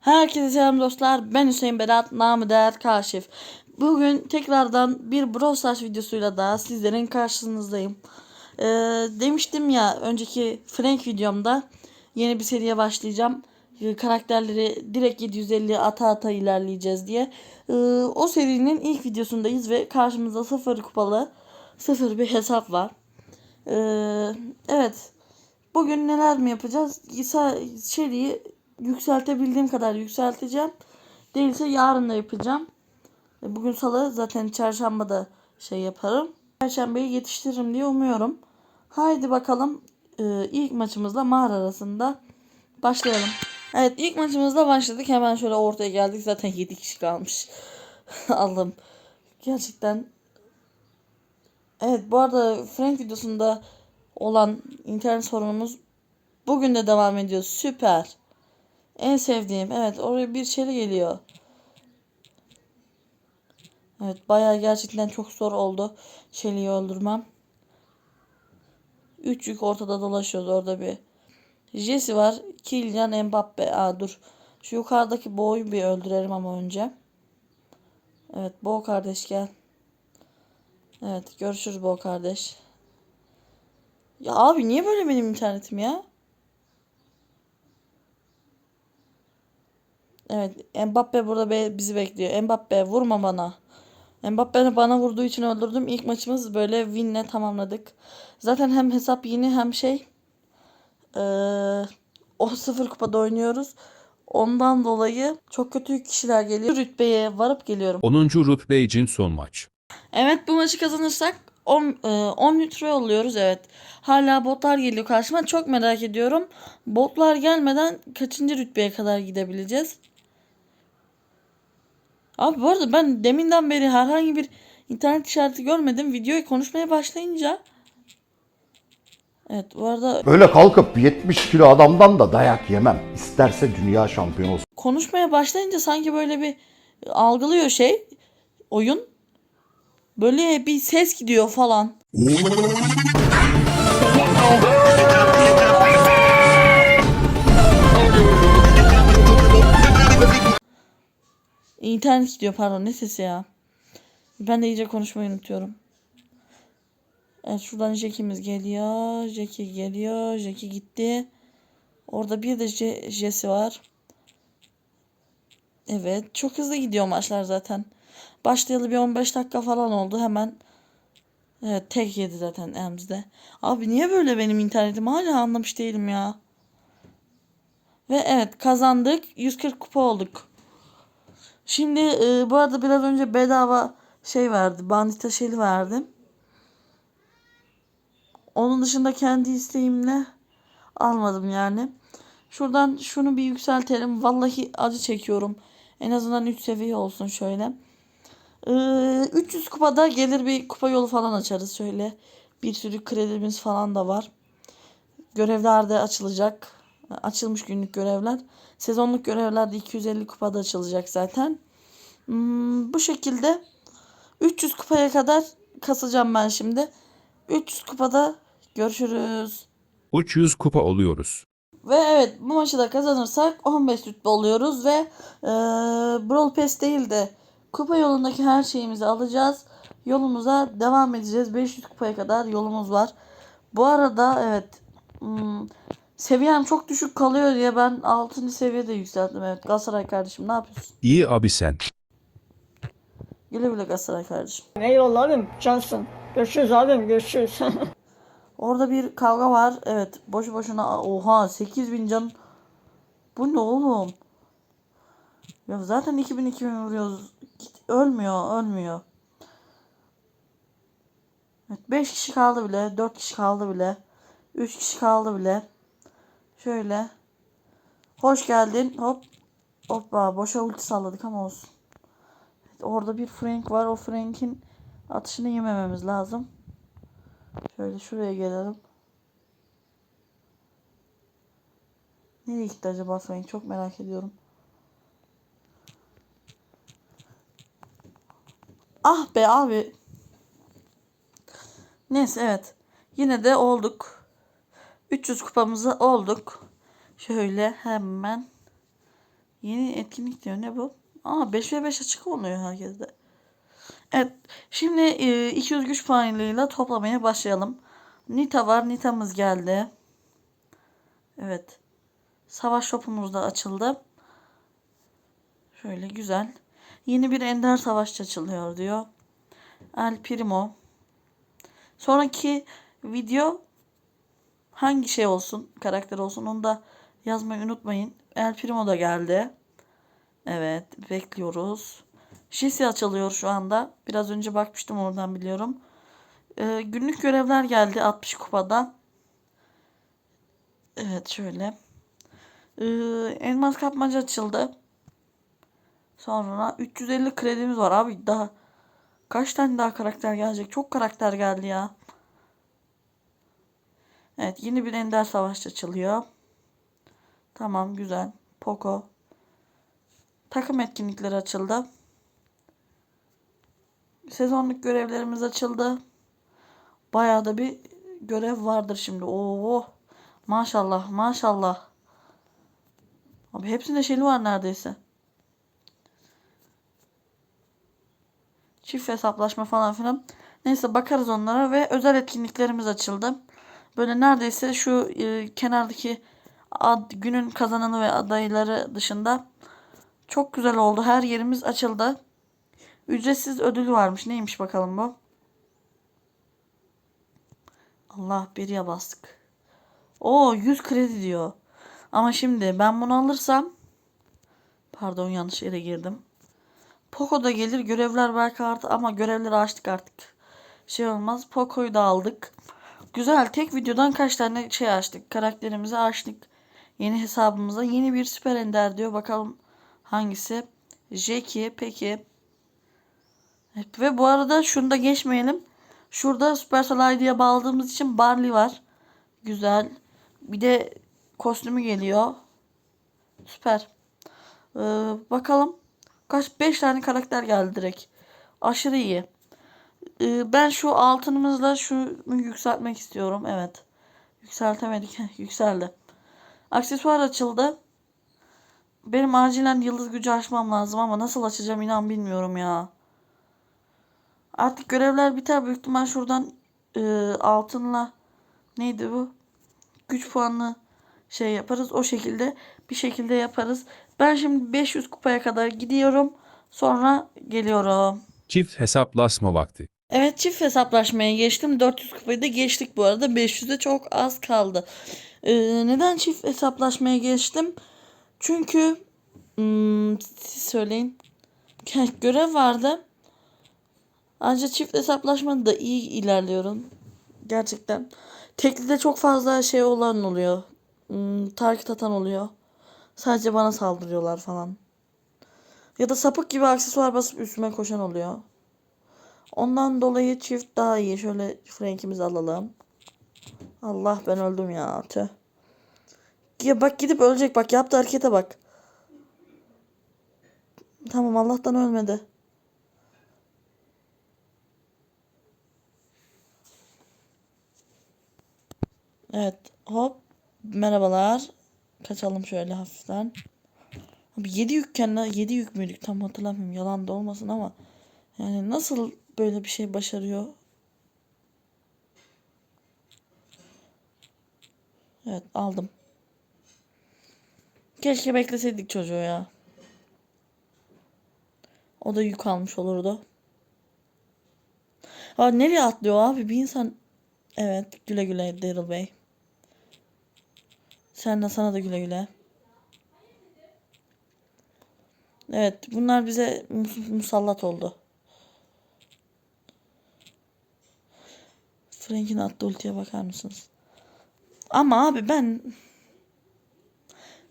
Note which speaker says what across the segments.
Speaker 1: Herkese selam dostlar. Ben Hüseyin Berat, namı değer Kaşif. Bugün tekrardan bir Brawl videosuyla daha sizlerin karşınızdayım. Ee, demiştim ya önceki Frank videomda yeni bir seriye başlayacağım. Ee, karakterleri direkt 750 ata ata ilerleyeceğiz diye. Ee, o serinin ilk videosundayız ve karşımızda sıfır kupalı sıfır bir hesap var. Ee, evet. Bugün neler mi yapacağız? Seriyi yükseltebildiğim kadar yükselteceğim. Değilse yarın da yapacağım. E, Bugün salı zaten çarşamba da şey yaparım. Perşembeyi yetiştiririm diye umuyorum. Haydi bakalım e, ilk maçımızla mağara arasında başlayalım. Evet ilk maçımızda başladık. Hemen şöyle ortaya geldik. Zaten 7 kişi kalmış. Allah'ım. Gerçekten Evet bu arada Frank videosunda olan internet sorunumuz bugün de devam ediyor. Süper. En sevdiğim. Evet oraya bir şeyle geliyor. Evet bayağı gerçekten çok zor oldu. Shelly'yi öldürmem. Üç yük ortada dolaşıyoruz orada bir. Jesse var. Kylian Mbappe. Aa dur. Şu yukarıdaki boğuyu bir öldürelim ama önce. Evet boğ kardeş gel. Evet görüşürüz boğ kardeş. Ya abi niye böyle benim internetim ya? Evet Mbappe burada bizi bekliyor. Mbappe vurma bana. Mbappe bana vurduğu için öldürdüm. İlk maçımız böyle winle tamamladık. Zaten hem hesap yeni hem şey o sıfır kupada oynuyoruz. Ondan dolayı çok kötü kişiler geliyor. Rütbeye varıp geliyorum.
Speaker 2: 10. rütbe için son maç.
Speaker 1: Evet bu maçı kazanırsak 10, e, 10 litre oluyoruz evet. Hala botlar geliyor karşıma. Çok merak ediyorum. Botlar gelmeden kaçıncı rütbeye kadar gidebileceğiz? Abi bu arada ben deminden beri herhangi bir internet işareti görmedim. Videoyu konuşmaya başlayınca Evet bu arada
Speaker 3: Böyle kalkıp 70 kilo adamdan da dayak yemem. İsterse dünya şampiyonu olsun.
Speaker 1: konuşmaya başlayınca sanki böyle bir algılıyor şey oyun. Böyle bir ses gidiyor falan. İnternet gidiyor pardon ne sesi ya. Ben de iyice konuşmayı unutuyorum. Evet şuradan Jack'imiz geliyor. Jackie geliyor. Jackie gitti. Orada bir de Je- Jesse var. Evet çok hızlı gidiyor maçlar zaten. Başlayalı bir 15 dakika falan oldu hemen. Evet tek yedi zaten Ems'de. Abi niye böyle benim internetim hala anlamış değilim ya. Ve evet kazandık. 140 kupa olduk. Şimdi e, bu arada biraz önce bedava şey verdi. Bandita şeli verdim. Onun dışında kendi isteğimle almadım yani. Şuradan şunu bir yükseltelim. Vallahi acı çekiyorum. En azından 3 seviye olsun şöyle. Ee, 300 kupada gelir bir kupa yolu falan açarız şöyle. Bir sürü kredimiz falan da var. Görevler de açılacak. Açılmış günlük görevler. Sezonluk görevler de 250 kupada açılacak zaten. Hmm, bu şekilde 300 kupaya kadar kasacağım ben şimdi. 300 kupada görüşürüz.
Speaker 2: 300 kupa oluyoruz.
Speaker 1: Ve evet bu maçı da kazanırsak 15 rütbe oluyoruz ve e, Brawl Pass değil de kupa yolundaki her şeyimizi alacağız. Yolumuza devam edeceğiz. 500 kupaya kadar yolumuz var. Bu arada evet hmm, seviyem çok düşük kalıyor diye ben 6. seviyede yükselttim. Evet Galatasaray kardeşim ne yapıyorsun?
Speaker 2: İyi abi sen.
Speaker 1: Güle güle Galatasaray kardeşim.
Speaker 4: Eyvallah abim cansın. Görüşürüz abim görüşürüz.
Speaker 1: Orada bir kavga var. Evet boşu boşuna oha 8000 can. Bu ne oğlum? Ya zaten 2000 2000 vuruyoruz. Git, ölmüyor ölmüyor. Evet 5 kişi kaldı bile. 4 kişi kaldı bile. 3 kişi kaldı bile. Şöyle. Hoş geldin. Hop. Hoppa boşa ulti salladık ama olsun. Orada bir Frank var. O Frank'in atışını yemememiz lazım. Şöyle şuraya gelelim. Nereye gitti acaba Frank? Çok merak ediyorum. Ah be abi. Neyse evet. Yine de olduk. 300 kupamızı olduk. Şöyle hemen Yeni etkinlik diyor. Ne bu? Aa 5 ve 5 açık oluyor herkeste. Evet. Şimdi e, 200 güç puanıyla toplamaya başlayalım. Nita var. Nita'mız geldi. Evet. Savaş shopumuz da açıldı. Şöyle güzel. Yeni bir ender savaşçı açılıyor diyor. El Primo. Sonraki video hangi şey olsun, karakter olsun onu da yazmayı unutmayın. El Primo da geldi. Evet, bekliyoruz. Jesse açılıyor şu anda. Biraz önce bakmıştım oradan biliyorum. Ee, günlük görevler geldi 60 kupada. Evet şöyle. Ee, elmas kapmaca açıldı. Sonra 350 kredimiz var abi daha kaç tane daha karakter gelecek? Çok karakter geldi ya. Evet yeni bir ender savaşçı açılıyor. Tamam güzel. Poco. Takım etkinlikleri açıldı. Sezonluk görevlerimiz açıldı. Bayağı da bir görev vardır şimdi. Oo. Maşallah maşallah. Abi hepsinde şeyli var neredeyse. Çift hesaplaşma falan filan. Neyse bakarız onlara ve özel etkinliklerimiz açıldı. Böyle neredeyse şu e, kenardaki ad, günün kazananı ve adayları dışında çok güzel oldu. Her yerimiz açıldı. Ücretsiz ödül varmış. Neymiş bakalım bu? Allah biriye bastık. Oo 100 kredi diyor. Ama şimdi ben bunu alırsam pardon yanlış yere girdim. Poco da gelir. Görevler belki artı ama görevleri açtık artık. Şey olmaz. Poco'yu da aldık. Güzel. Tek videodan kaç tane şey açtık. Karakterimizi açtık. Yeni hesabımıza. Yeni bir süper ender diyor. Bakalım hangisi? Jackie. Peki. Evet, ve bu arada şunu da geçmeyelim. Şurada Supercell ID'ye bağladığımız için Barley var. Güzel. Bir de kostümü geliyor. Süper. Ee, bakalım. Kaç 5 tane karakter geldi direkt. Aşırı iyi. Ee, ben şu altınımızla şunu yükseltmek istiyorum. Evet. Yükseltemedik. Yükseldi. Aksesuar açıldı. Benim acilen yıldız gücü açmam lazım ama nasıl açacağım inan bilmiyorum ya. Artık görevler biter büyük ihtimal şuradan e, altınla neydi bu? Güç puanını şey yaparız. O şekilde bir şekilde yaparız. Ben şimdi 500 kupaya kadar gidiyorum. Sonra geliyorum.
Speaker 2: Çift hesaplaşma vakti.
Speaker 1: Evet çift hesaplaşmaya geçtim. 400 kupayı da geçtik bu arada. 500'de çok az kaldı. Ee, neden çift hesaplaşmaya geçtim? Çünkü hmm, siz söyleyin. Görev vardı. Ancak çift hesaplaşmada da iyi ilerliyorum. Gerçekten. Teklide çok fazla şey olan oluyor. Hmm, target atan oluyor. Sadece bana saldırıyorlar falan. Ya da sapık gibi aksesuar basıp üstüme koşan oluyor. Ondan dolayı çift daha iyi. Şöyle Frank'imizi alalım. Allah ben öldüm ya. Tüh. Ya bak gidip ölecek. Bak yaptı harekete bak. Tamam Allah'tan ölmedi. Evet. Hop. Merhabalar. Kaçalım şöyle hafiften. Abi 7 yükken 7 yük müydük tam hatırlamıyorum. Yalan da olmasın ama yani nasıl böyle bir şey başarıyor? Evet aldım. Keşke bekleseydik çocuğu ya. O da yük almış olurdu. Aa, nereye atlıyor abi bir insan? Evet güle güle Daryl Bey. Sen de sana da güle güle. Evet bunlar bize mus- musallat oldu. Frank'in attığı ultiye bakar mısınız? Ama abi ben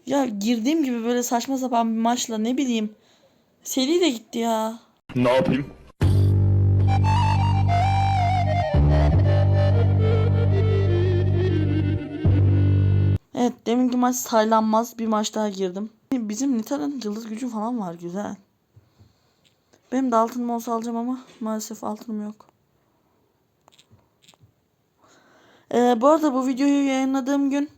Speaker 1: ya girdiğim gibi böyle saçma sapan bir maçla ne bileyim seri de gitti ya.
Speaker 5: Ne yapayım?
Speaker 1: Evet deminki maç saylanmaz bir maç daha girdim. Bizim Nita'nın yıldız gücü falan var güzel. Benim de altınım olsa alacağım ama maalesef altınım yok. Ee, bu arada bu videoyu yayınladığım gün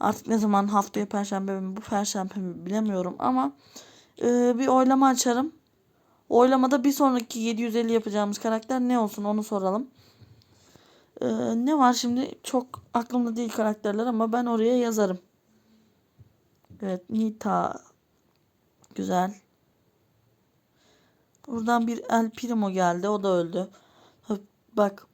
Speaker 1: Artık ne zaman haftaya perşembe mi bu perşembe mi bilemiyorum ama e, bir oylama açarım. Oylamada bir sonraki 750 yapacağımız karakter ne olsun onu soralım. E, ne var şimdi çok aklımda değil karakterler ama ben oraya yazarım. Evet Nita. Güzel. Buradan bir El Primo geldi. O da öldü. Bak.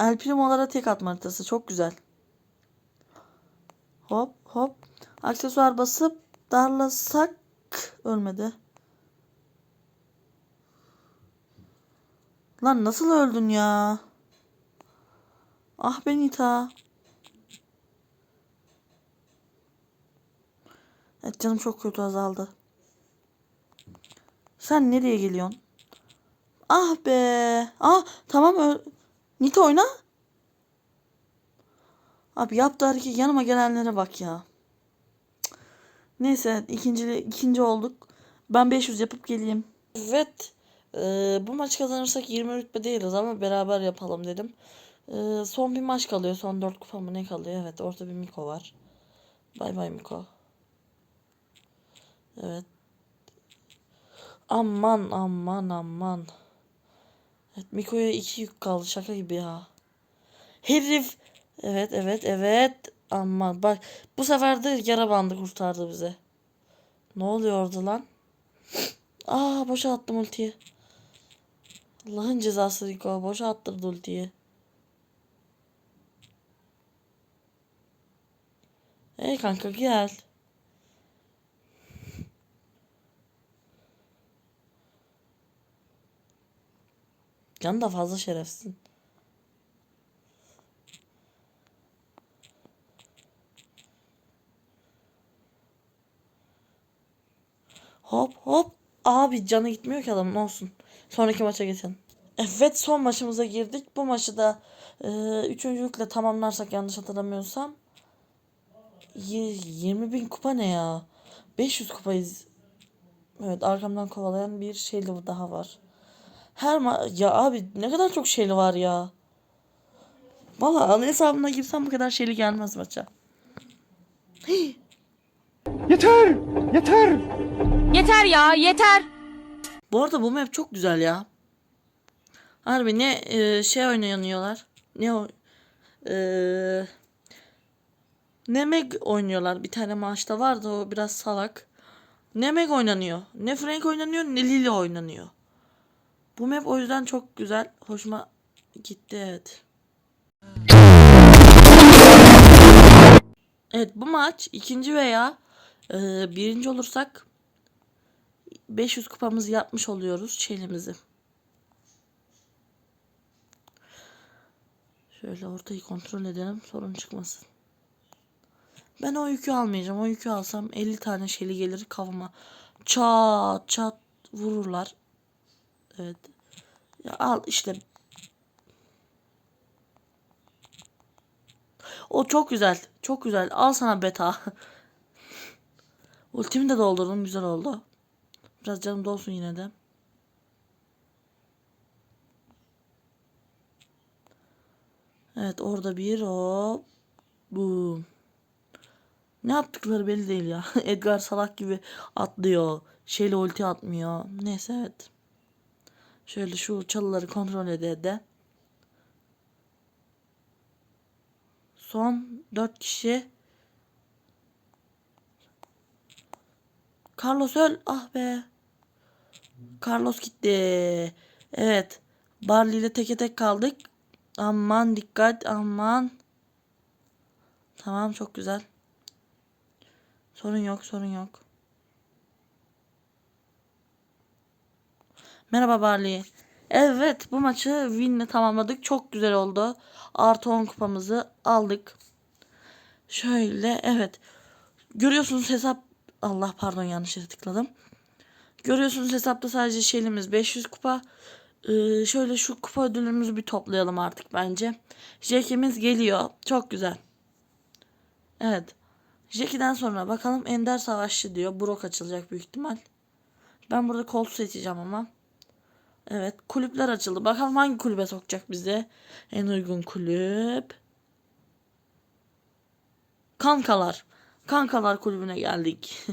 Speaker 1: El Primo'lara tek atma haritası. Çok güzel. Hop hop. Aksesuar basıp darlasak ölmedi. Lan nasıl öldün ya? Ah Benita. Evet canım çok kötü azaldı. Sen nereye geliyorsun? Ah be. Ah tamam. Nita oyna. Abi yaptığı hareket yanıma gelenlere bak ya. Neyse ikinci, ikinci olduk. Ben 500 yapıp geleyim. Evet. eee, bu maç kazanırsak 20 rütbe değiliz ama beraber yapalım dedim. Eee, son bir maç kalıyor. Son 4 kupa mı ne kalıyor? Evet orada bir Miko var. Bay bay Miko. Evet. Aman aman aman. Evet Miko'ya iki yük kaldı şaka gibi ya. Herif. Evet evet evet. Aman bak bu sefer de yara bandı kurtardı bize. Ne oluyor orada lan? Aa boşa attım ultiyi. Allah'ın cezası Rico. Boşa attırdı ultiyi. Hey kanka gel. Can da fazla şerefsin. Hop hop. Abi canı gitmiyor ki adamın olsun. Sonraki maça geçelim. Evet son maçımıza girdik. Bu maçı da e, üçüncülükle tamamlarsak yanlış hatırlamıyorsam. y- 20 bin kupa ne ya? 500 kupayız. Evet arkamdan kovalayan bir şeyli daha var. Her ma ya abi ne kadar çok şeyli var ya. Valla ana hesabına girsem bu kadar şeyli gelmez maça.
Speaker 3: Yeter! Yeter!
Speaker 5: Yeter ya yeter.
Speaker 1: Bu arada bu map çok güzel ya. Harbi ne e, şey oynanıyorlar. Ne o e, ne Meg oynuyorlar. Bir tane maçta vardı o biraz salak. Ne Meg oynanıyor. Ne Frank oynanıyor ne Lily oynanıyor. Bu map o yüzden çok güzel. Hoşuma gitti evet. Evet bu maç ikinci veya e, birinci olursak 500 kupamızı yapmış oluyoruz çelimizi. Şöyle ortayı kontrol edelim sorun çıkmasın. Ben o yükü almayacağım. O yükü alsam 50 tane şeli gelir kafama. Çat çat vururlar. Evet. Ya al işte. O çok güzel. Çok güzel. Al sana beta. Ultimi de doldurdum. Güzel oldu. Biraz canım dolsun yine de. Evet orada bir hop. Boom. Ne yaptıkları belli değil ya. Edgar salak gibi atlıyor. Şeyle ulti atmıyor. Neyse evet. Şöyle şu çalıları kontrol ede de. Son 4 kişi. Carlos öl. Ah be. Carlos gitti. Evet. Barley ile teke tek kaldık. Aman dikkat aman. Tamam çok güzel. Sorun yok sorun yok. Merhaba Barley. Evet bu maçı winle tamamladık. Çok güzel oldu. Artı 10 kupamızı aldık. Şöyle evet. Görüyorsunuz hesap Allah pardon yanlış tıkladım. Görüyorsunuz hesapta sadece şeyimiz 500 kupa. Ee, şöyle şu kupa ödülümüzü bir toplayalım artık bence. Jack'imiz geliyor. Çok güzel. Evet. Jackie'den sonra bakalım Ender Savaşçı diyor. Brock açılacak büyük ihtimal. Ben burada Colt seçeceğim ama. Evet kulüpler açıldı. Bakalım hangi kulübe sokacak bizi. En uygun kulüp. Kankalar. Kankalar kulübüne geldik.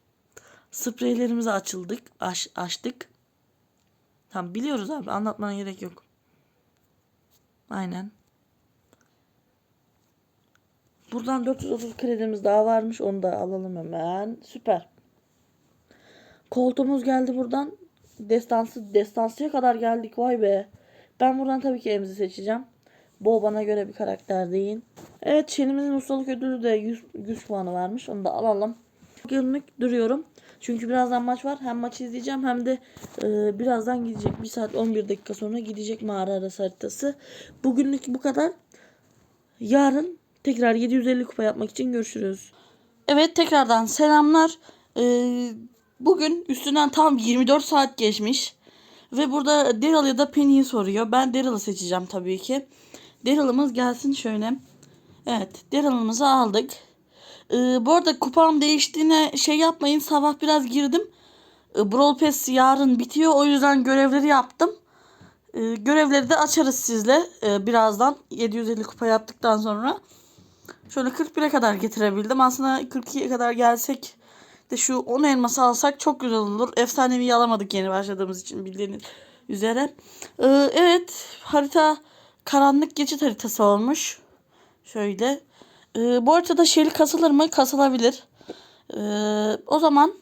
Speaker 1: Spreylerimizi açıldık. Aç, açtık. Tamam biliyoruz abi. Anlatmana gerek yok. Aynen. Buradan 430 kredimiz daha varmış. Onu da alalım hemen. Süper. Koltuğumuz geldi buradan. Destansı, destansıya kadar geldik. Vay be. Ben buradan tabii ki Emzi seçeceğim. Bu bana göre bir karakter değil. Evet Şenimizin ustalık ödülü de 100, 100 puanı varmış. Onu da alalım. Günlük duruyorum. Çünkü birazdan maç var. Hem maçı izleyeceğim hem de e, birazdan gidecek. 1 saat 11 dakika sonra gidecek mağara arası haritası. Bugünlük bu kadar. Yarın tekrar 750 kupa yapmak için görüşürüz. Evet tekrardan selamlar. Ee, bugün üstünden tam 24 saat geçmiş. Ve burada Daryl ya da Penny'i soruyor. Ben Daryl'ı seçeceğim tabii ki. Daryl'ımız gelsin şöyle. Evet Daryl'ımızı aldık. Ee, bu arada kupam değiştiğine şey yapmayın. Sabah biraz girdim. Ee, Brawl Pass yarın bitiyor. O yüzden görevleri yaptım. Ee, görevleri de açarız sizle ee, birazdan. 750 kupa yaptıktan sonra. Şöyle 41'e kadar getirebildim. Aslında 42'ye kadar gelsek de şu 10 elması alsak çok güzel olur. Efsanevi alamadık yeni başladığımız için bildiğiniz üzere. Ee, evet harita karanlık geçit haritası olmuş. Şöyle. Ee, bu haritada şeyli kasılır mı? Kasılabilir. Ee, o zaman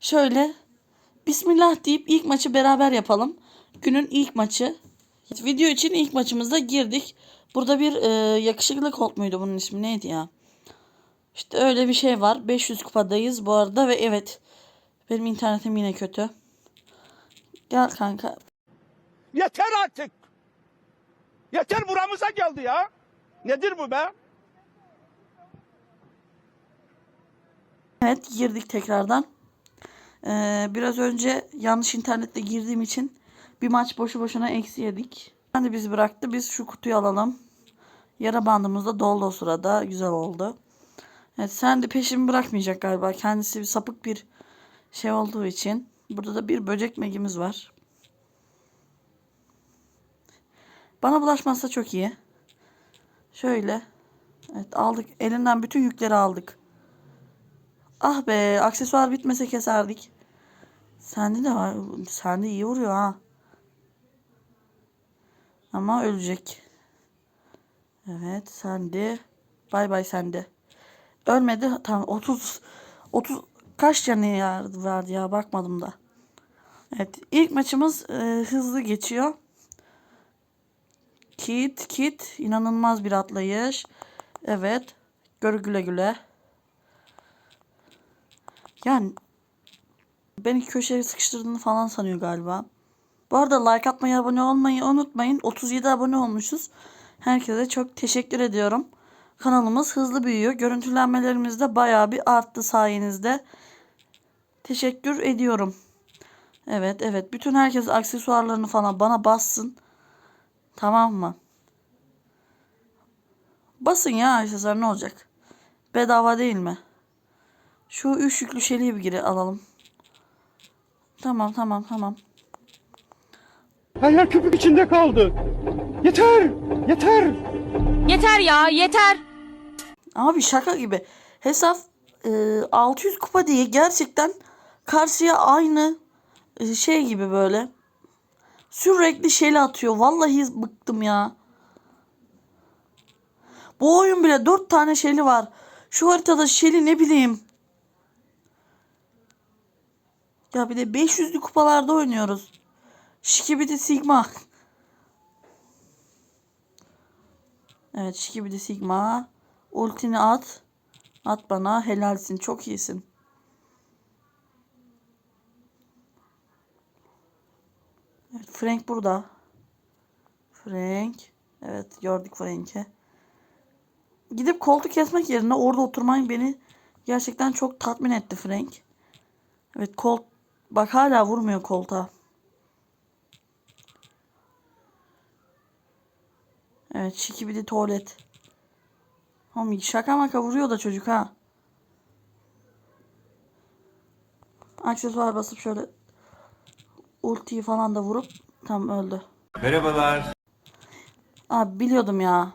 Speaker 1: şöyle Bismillah deyip ilk maçı beraber yapalım. Günün ilk maçı. Video için ilk maçımıza girdik. Burada bir e, yakışıklı kolt muydu bunun ismi neydi ya? İşte öyle bir şey var. 500 kupadayız bu arada ve evet benim internetim yine kötü. Gel kanka.
Speaker 6: Yeter artık. Yeter buramıza geldi ya. Nedir bu be?
Speaker 1: Evet girdik tekrardan. Ee, biraz önce yanlış internette girdiğim için bir maç boşu boşuna eksi yedik. De bizi bıraktı. Biz şu kutuyu alalım. Yara bandımız da doldu o sırada. Güzel oldu. Evet sen de peşimi bırakmayacak galiba. Kendisi bir sapık bir şey olduğu için. Burada da bir böcek megimiz var. Bana bulaşmazsa çok iyi. Şöyle. Evet aldık. Elinden bütün yükleri aldık. Ah be aksesuar bitmese keserdik. Sende de var. Sende iyi vuruyor ha. Ama ölecek. Evet sende. Bay bay sende. Ölmedi. Tamam 30 30 kaç canı verdi ya bakmadım da. Evet ilk maçımız e, hızlı geçiyor. Kit Kit inanılmaz bir atlayış. Evet. Gör güle güle. Yani beni köşeye sıkıştırdığını falan sanıyor galiba. Bu arada like atmayı, abone olmayı unutmayın. 37 abone olmuşuz. Herkese çok teşekkür ediyorum. Kanalımız hızlı büyüyor. Görüntülenmelerimiz de bayağı bir arttı sayenizde. Teşekkür ediyorum. Evet evet. Bütün herkes aksesuarlarını falan bana bassın. Tamam mı? Basın ya aksesuar ne olacak? Bedava değil mi? Şu üç yüklü şeliği bir geri alalım. Tamam tamam tamam.
Speaker 6: Her yer köpük içinde kaldı. Yeter! Yeter!
Speaker 5: Yeter ya yeter.
Speaker 1: Abi şaka gibi. Hesap e, 600 kupa diye gerçekten karşıya aynı e, şey gibi böyle. Sürekli şeli atıyor. Vallahi bıktım ya. Bu oyun bile 4 tane şeli var. Şu haritada şeli ne bileyim. Ya bir de 500'lü kupalarda oynuyoruz. Şikibidi Sigma. Evet Şikibidi Sigma. Ultini at. At bana. Helalsin. Çok iyisin. Evet, Frank burada. Frank. Evet gördük Frank'i. Gidip koltuk kesmek yerine orada oturman beni gerçekten çok tatmin etti Frank. Evet kol bak hala vurmuyor koltuğa. Evet şiki tuvalet. Oğlum şaka maka vuruyor da çocuk ha. Aksesuar basıp şöyle ultiyi falan da vurup tam öldü.
Speaker 7: Merhabalar.
Speaker 1: Abi biliyordum ya.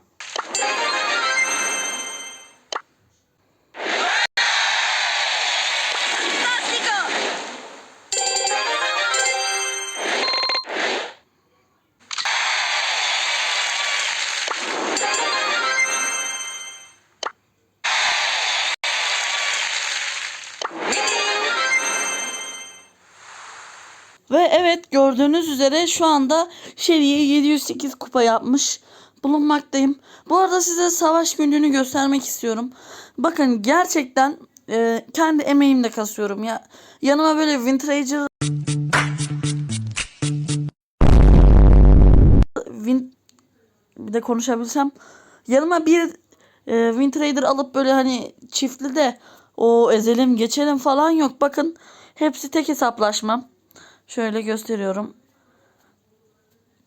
Speaker 1: Gördüğünüz üzere şu anda Shelly'ye 708 kupa yapmış bulunmaktayım. Bu arada size savaş günlüğünü göstermek istiyorum. Bakın gerçekten e, kendi emeğimle kasıyorum ya. Yanıma böyle Wintrager Win bir de konuşabilsem yanıma bir e, Wintrader alıp böyle hani çiftli de o ezelim geçelim falan yok. Bakın hepsi tek hesaplaşma. Şöyle gösteriyorum.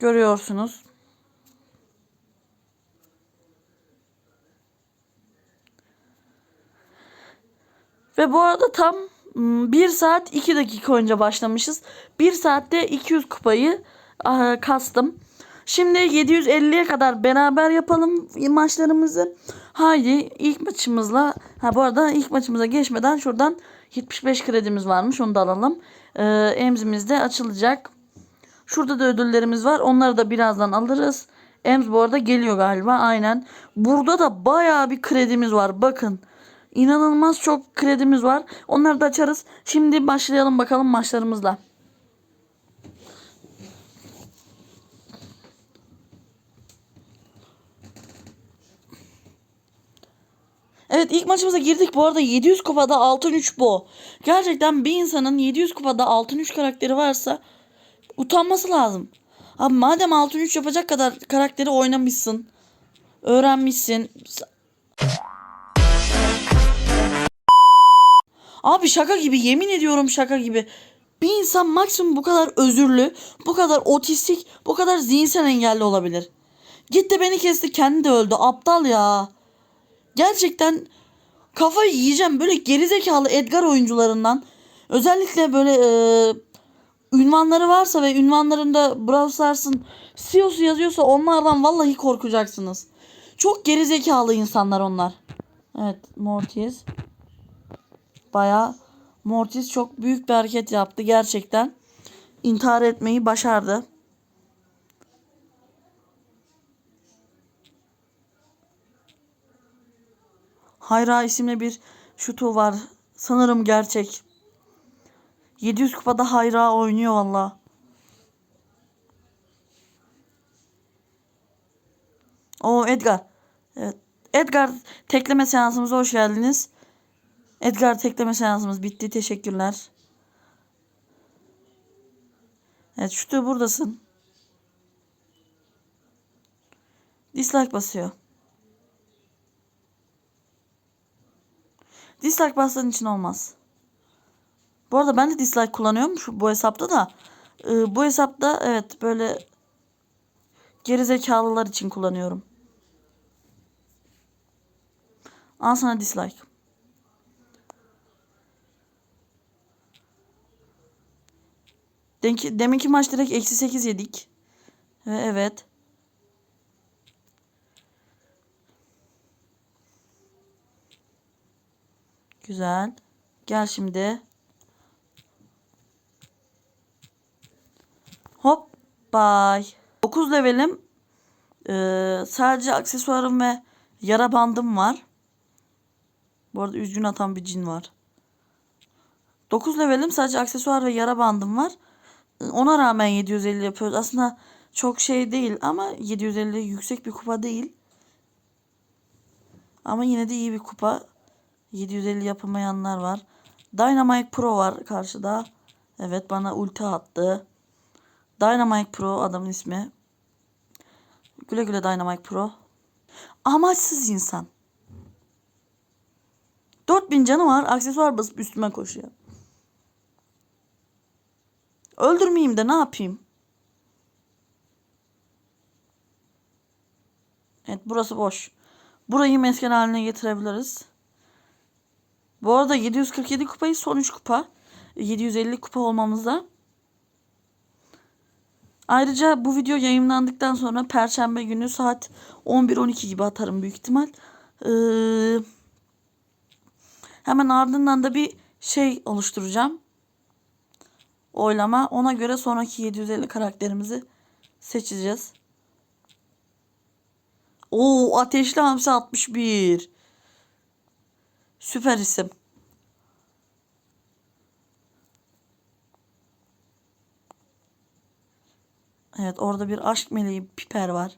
Speaker 1: Görüyorsunuz. Ve bu arada tam 1 saat 2 dakika önce başlamışız. 1 saatte 200 kupayı ah, kastım. Şimdi 750'ye kadar beraber yapalım maçlarımızı. Haydi ilk maçımızla ha bu arada ilk maçımıza geçmeden şuradan 75 kredimiz varmış onu da alalım. Ee, emzimiz de açılacak. Şurada da ödüllerimiz var. Onları da birazdan alırız. Ems bu arada geliyor galiba. Aynen. Burada da bayağı bir kredimiz var. Bakın. İnanılmaz çok kredimiz var. Onları da açarız. Şimdi başlayalım bakalım maçlarımızla. Evet ilk maçımıza girdik. Bu arada 700 kupada altın 3 bu. Gerçekten bir insanın 700 kupada altın 3 karakteri varsa utanması lazım. Abi madem altın 3 yapacak kadar karakteri oynamışsın. Öğrenmişsin. Abi şaka gibi yemin ediyorum şaka gibi. Bir insan maksimum bu kadar özürlü, bu kadar otistik, bu kadar zihinsel engelli olabilir. Gitti beni kesti kendi de öldü. Aptal ya. Gerçekten kafayı yiyeceğim. Böyle gerizekalı Edgar oyuncularından. Özellikle böyle e, ünvanları varsa ve ünvanlarında Brawl Stars'ın CEO'su yazıyorsa onlardan vallahi korkacaksınız. Çok gerizekalı insanlar onlar. Evet Mortis. Baya Mortis çok büyük bir hareket yaptı gerçekten. İntihar etmeyi başardı. Hayra isimli bir şutu var. Sanırım gerçek. 700 kupada Hayra oynuyor valla. O Edgar. Evet. Edgar tekleme seansımıza hoş geldiniz. Edgar tekleme seansımız bitti. Teşekkürler. Evet şutu buradasın. Dislike basıyor. Dislike bastığın için olmaz. Bu arada ben de dislike kullanıyorum şu bu hesapta da. Ee, bu hesapta evet böyle gerizekalılar için kullanıyorum. Al sana dislike. Deminki, deminki maç direkt eksi 8 yedik. Ve evet. Güzel. Gel şimdi. Hop. Bye. 9 levelim. Ee, sadece aksesuarım ve yara bandım var. Bu arada üzgün atan bir cin var. 9 levelim sadece aksesuar ve yara bandım var. Ona rağmen 750 yapıyoruz. Aslında çok şey değil ama 750 yüksek bir kupa değil. Ama yine de iyi bir kupa. 750 yapamayanlar var. Dynamite Pro var karşıda. Evet bana ulti attı. Dynamite Pro adamın ismi. Güle güle Dynamite Pro. Amaçsız insan. 4000 canı var. Aksesuar basıp üstüme koşuyor. Öldürmeyeyim de ne yapayım? Evet burası boş. Burayı mesken haline getirebiliriz. Bu arada 747 kupayı son 3 kupa. 750 kupa olmamızda. Ayrıca bu video yayınlandıktan sonra Perşembe günü saat 11-12 gibi atarım büyük ihtimal. Ee, hemen ardından da bir şey oluşturacağım. Oylama. Ona göre sonraki 750 karakterimizi seçeceğiz. Oo Ateşli Hamsi 61. Süper isim. Evet orada bir aşk meleği piper var.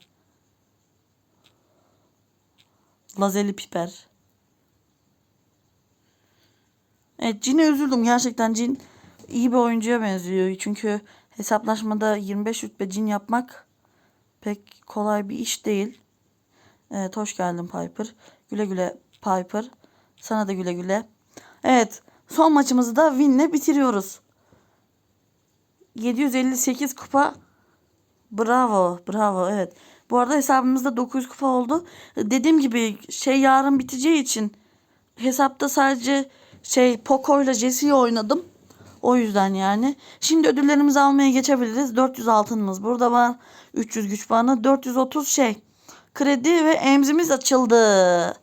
Speaker 1: Lazeli piper. Evet Cin'e üzüldüm gerçekten Cin iyi bir oyuncuya benziyor. Çünkü hesaplaşmada 25 rütbe Cin yapmak pek kolay bir iş değil. Evet hoş geldin Piper. Güle güle Piper. Sana da güle güle. Evet son maçımızı da winle bitiriyoruz. 758 kupa Bravo, bravo. Evet. Bu arada hesabımızda 900 kupa oldu. Dediğim gibi şey yarın biteceği için hesapta sadece şey Poco ile Jesse'yi oynadım. O yüzden yani. Şimdi ödüllerimizi almaya geçebiliriz. 400 altınımız burada var. 300 güç puanı. 430 şey. Kredi ve emzimiz açıldı.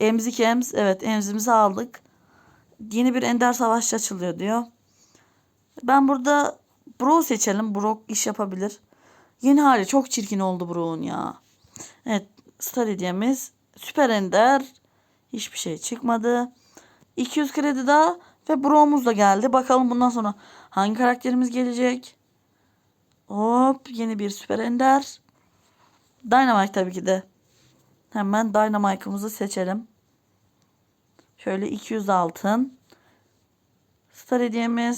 Speaker 1: Emzik ems. Evet emzimizi aldık. Yeni bir ender savaşçı açılıyor diyor. Ben burada Bro seçelim. Brock iş yapabilir. Yeni hali çok çirkin oldu Brock'un ya. Evet. Star. Süper Ender. Hiçbir şey çıkmadı. 200 kredi daha ve Brock'umuz da geldi. Bakalım bundan sonra hangi karakterimiz gelecek. Hop yeni bir Süper Ender. Dynamite tabii ki de. Hemen Dynamite'ımızı seçelim. Şöyle 200 altın. Star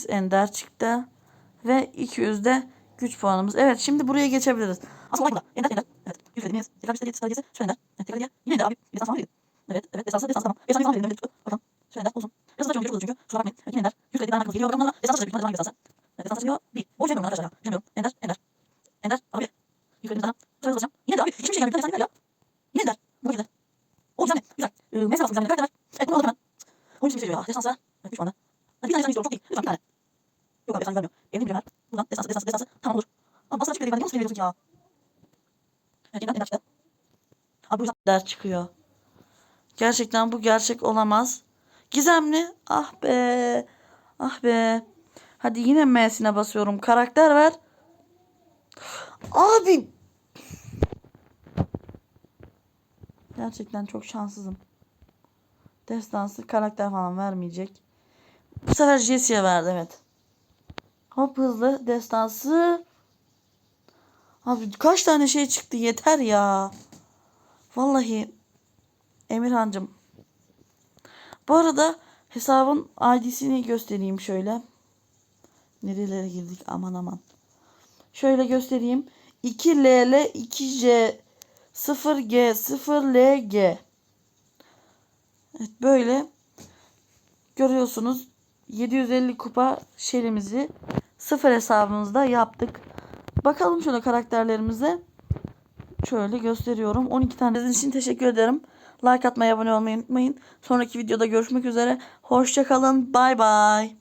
Speaker 1: Ender çıktı. Ve 200 de güç puanımız. Evet şimdi buraya geçebiliriz. Aslında burada. Ender Ender. Evet. Yüklediniz. Tekrar bir stratejisi. Süper Ender. Evet tekrar hediye. Yine Ender abi. Bir destan falan Evet. Evet. Destansı. Destansı tamam. Destansı falan verelim. Bakalım. Süper Ender olsun. Destansı çok çok çünkü. Kusura bakmayın. Evet yine Ender. Yükledi. Ben geliyor. Bakalım ona. Destansı da büyük ihtimalle destansı. Evet. Destansı diyor. Bir. O şey arkadaşlar ya. Ender. Ender. Ender. Abi. Yükledim sana. Sonra alacağım. Yine de abi. Hiçbir şey gelmiyor. Bir tane ya. Yine Ender. Bu şekilde. O güzel mi? Güzel. Ee, mesela güzel bir karakter var. Evet bunu aldım hemen. Oyun için seviyor ya. Destansı. Evet. Üç puanı. Hadi bir tane destansı istiyorum. Çok değil. Lütfen bir tane. Yok abi destansı vermiyor. Biri ver. Buradan destansı destansı destansı. Tamam olur. Ama basına çıkıyor. Ben nasıl veriyorsun ya? Ender çıktı. Abi bu yüzden der çıkıyor. Gerçekten bu gerçek olamaz. Gizemli. Ah be. Ah be. Hadi yine M'sine basıyorum. Karakter ver. Abi. Gerçekten çok şanssızım. Destansı karakter falan vermeyecek. Bu sefer Jesse'ye verdi evet. Hop hızlı destansı. Abi kaç tane şey çıktı yeter ya. Vallahi Emirhancım. Bu arada hesabın ID'sini göstereyim şöyle. Nerelere girdik aman aman. Şöyle göstereyim. 2LL 2J 0G 0LG. Evet böyle görüyorsunuz 750 kupa şelimizi sıfır hesabımızda yaptık. Bakalım şöyle karakterlerimize. Şöyle gösteriyorum. 12 tane için teşekkür ederim. Like atmayı, abone olmayı unutmayın. Sonraki videoda görüşmek üzere. Hoşçakalın. Bay bay.